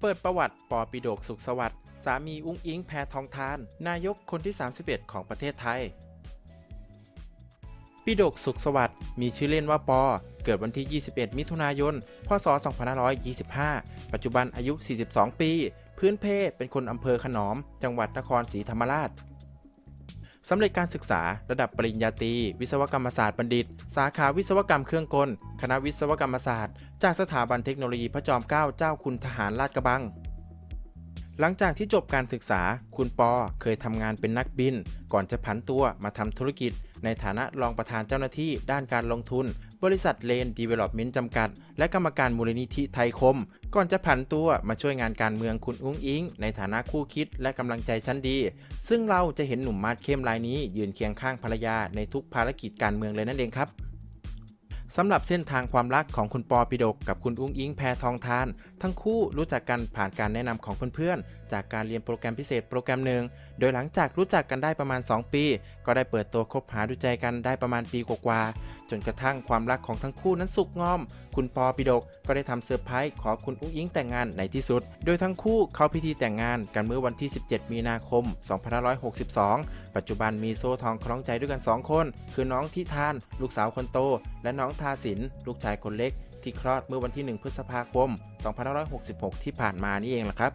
เปิดประวัติปอปิโดกสุขสวัสดิ์สามีอุ้งอิงแพทองทาน นายกคนที่ 31 ของประเทศไทย ปิโดกสุขสวัสดิ์มีชื่อเล่นว่าปอ เกิดวันที่ 21 มิถุนายน พศ 2525 ปัจจุบันอายุ 42 ปี พื้นเพเป็นคนอำเภอขนอม จังหวัดนครศรีธรรมราช สำเร็จการศึกษาระดับปริญญาตรีวิศวกรรมศาสตร์บัณฑิต สาขาวิศวกรรมเครื่องกล คณะวิศวกรรมศาสตร์ จากสถาบันเทคโนโลยีพระจอมเกล้าเจ้าคุณทหารลาดกระบัง หลังจากที่จบการศึกษา คุณปอเคยทำงานเป็นนักบิน ก่อนจะผันตัวมาทำธุรกิจ ในฐานะรองประธานเจ้าหน้าที่ด้านการลงทุน บริษัทเลนดีเวล็อปเมนต์จำกัด และกรรมการมูลนิธิไทยคม ก่อนจะผันตัวมาช่วยงานการเมืองคุณอุ้งอิง ในฐานะคู่คิดและกำลังใจชั้นดี ซึ่งเราจะเห็นหนุ่มมาดเข้มรายนี้ ยืนเคียงข้างภรรยาในทุกภารกิจการเมืองเลยนั่นเองครับสำหรับเส้นทางความรักของคุณปอปิดกกับคุณอุ้งอิงแพทองทาน ทั้งคู่รู้จักกันผ่านการแนะนำของเพื่อนๆ จากการเรียนโปรแกรมพิเศษโปรแกรมหนึ่ง โดยหลังจากรู้จักกันได้ประมาณ 2 ปี ก็ได้เปิดตัวคบหาดูใจกันได้ประมาณปีกว่าๆจนกระทั่งความรักของทั้งคู่นั้นสุกงอม คุณปอปิดกก็ได้ทำเซอร์ไพรส์ขอคุณอุ้งอิงแต่งงานในที่สุด โดยทั้งคู่เข้าพิธีแต่งงานกันเมื่อวันที่ 17 มีนาคม 2562 ปัจจุบันมีโซ่ทองคล้องใจด้วยกัน 2 คน คือน้องทิทาน ลูกสาวคนโต และน้องทาสิน ลูกชายคนเล็กที่คลอดเมื่อวันที่ 1 พฤษภาคม 2566 ที่ผ่านมานี่เองล่ะครับ